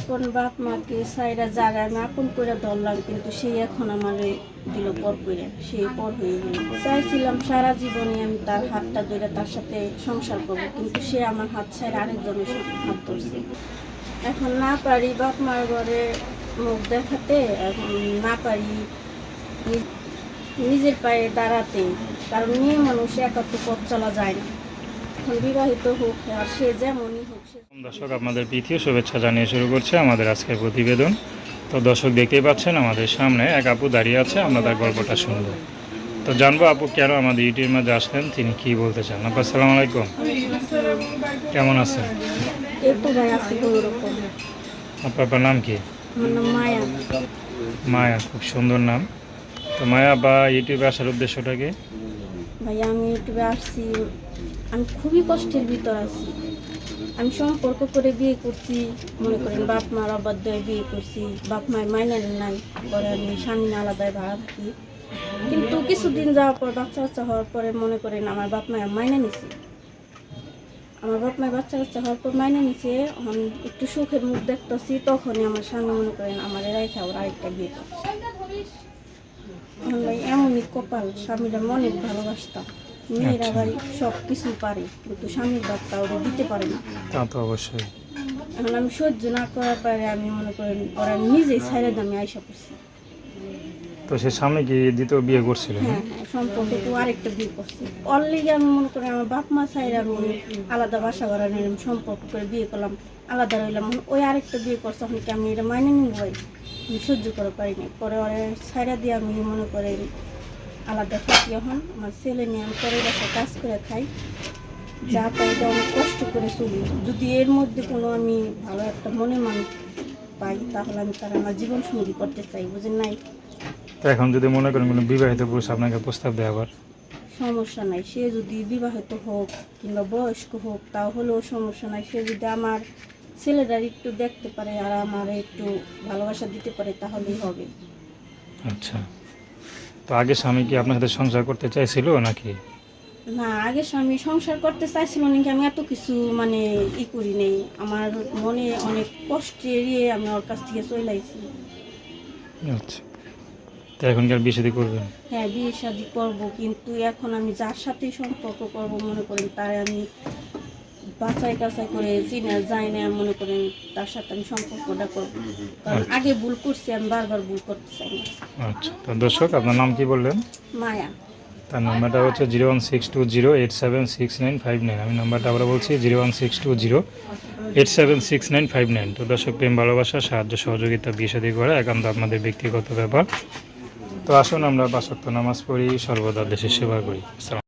আপন বাপ মাকে সাইরা জায়গায় আমি আপন করে ধরলাম, কিন্তু সেই এখন আমার দিল পর করে সেই পর হয়ে গেল। চাইছিলাম সারা জীবনে আমি তার হাতটা ধরে তার সাথে সংসার করব, কিন্তু সে আমার হাত ছাড়া আরেকজনের হাত ধরছে। এখন না পারি বাপ মার ঘরে মুখ দেখাতে, এখন না পারি নিজের পায়ে দাঁড়াতে, কারণ মেয়ে মানুষ একা তো পথ চলা যায় না। বিবাহিত হোক আর সে যেমনই হোক দর্শক আপনাদের প্রীতি শুভেচ্ছা জানিয়ে শুরু করছে আমাদের আজকের প্রতিবেদন। তো দর্শক দেখতেই পাচ্ছেন আমাদের সামনে এক আপু দাঁড়িয়ে আছে আমরা তার গল্পটা শুনব। তো জানব আপু কেন আমাদের ইউটিউবের মাঝে আসলেন তিনি কি বলতে চান? আপু আসসালামু আলাইকুম। কেমন আছেন? আপনার আপনার নাম কি? মায়া। মায়া খুব সুন্দর নাম। তো মায়া বা ইউটিউবে আসার উদ্দেশ্যটা কি? ভাই, আমি ইউটিউবে আসছি। আমি খুবই কষ্টের ভিতর আছি। আমি সম্পর্ক করে বিয়ে করছি, মনে করেন বাপ মার অবাধ্যায় বিয়ে করছি, বাপ মায়ের মাইনে নাই পরে আমি স্বামী আলাদায় ভাড়া থাকি কিন্তু কিছুদিন যাওয়ার পর, বাচ্চা বাচ্চা হওয়ার পরে মনে করেন আমার বাপ মায়ের মাইনে নিছে। আমার বাপ মায়ের বাচ্চা বাচ্চা হওয়ার পর মাইনে নিছে, এখন একটু সুখের মুখ দেখতেছি, তখনই আমার স্বামী মনে করেন আমার রেখা ওর আরেকটা বিয়ে করছে। এমনই কপাল স্বামীরা অনেক ভালোবাসতাম। মেয়েরা আচ্ছা। বাড়ি সব কিছু পারে কিন্তু স্বামীর বাচ্চা ওরা দিতে পারে না। তা তো অবশ্যই। এখন আমি সহ্য না করার পরে আমি মনে করেন ওরা নিজেই ছাইড়ে দামে আইসা করছি তো সে সামনে কি দ্বিতীয় বিয়ে করছিলেন হ্যাঁ হ্যাঁ সম্পর্কে তো আরেকটা বিয়ে করছি। অলরেডি আমি মনে করি আমার বাপ মা ছাইড়ে আমি আলাদা বাসা ভাড়া নিলাম সম্পর্ক করে বিয়ে করলাম আলাদা রইলাম। ওই আরেকটা বিয়ে করছে এখন কি আমি এটা মাইনে নিব সহ্য করে পারিনি। পরে ওরা দিয়ে আমি মনে করেন আলাদা থাকি এখন। আমার ছেলে নিয়ে আমি পরের বাসায় কাজ করে খাই। যা পাই অনেক কষ্ট করে চলি। যদি এর মধ্যে কোনো আমি ভালো একটা মনে মানুষ পাই তাহলে আমি তার আমার জীবন সঙ্গী করতে চাই বুঝেন নাই? তো এখন যদি মনে করেন কোনো বিবাহিত পুরুষ আপনাকে প্রস্তাব দেয় আবার? সমস্যা নাই। সে যদি বিবাহিত হোক কিংবা বয়স্ক হোক তাহলেও সমস্যা নাই। সে যদি আমার ছেলেটার একটু দেখতে পারে আর আমার একটু ভালোবাসা দিতে পারে তাহলেই হবে। আচ্ছা। তো আগে স্বামী কি আপনার সাথে সংসার করতে চাইছিল নাকি? না আগে স্বামী সংসার করতে চাইছিল নাকি আমি এত কিছু মানে ই করি নেই। আমার মনে অনেক কষ্ট এড়িয়ে আমি ওর কাছ থেকে চলে আইছি। আচ্ছা। তো এখন কি আর বিয়ে শাদী করবেন? হ্যাঁ বিয়ে শাদি করব কিন্তু এখন আমি যার সাথেই সম্পর্ক করব মনে করেন তার আমি বাছাই কাছাই করে চিনা যাই না মনে করেন তার সাথে আমি সম্পর্কটা করব। কারণ আচ্ছা। আগে ভুল করছি আমি বারবার ভুল করতে চাই না। আচ্ছা তো দর্শক আপনার নাম কি বললেন? মায়া। তার নাম্বারটা হচ্ছে zero one six two zero eight seven six nine five nine. আমি নাম্বারটা আবার বলছি zero one six two zero eight seven six nine five nine. তো দর্শক প্রেম ভালোবাসা সাহায্য সহযোগিতা বিয়ে করা একান্ত আপনাদের ব্যক্তিগত ব্যাপার। তো আসুন আমরা পাশক্ত নামাজ পড়ি সর্বদা দেশের সেবা করি।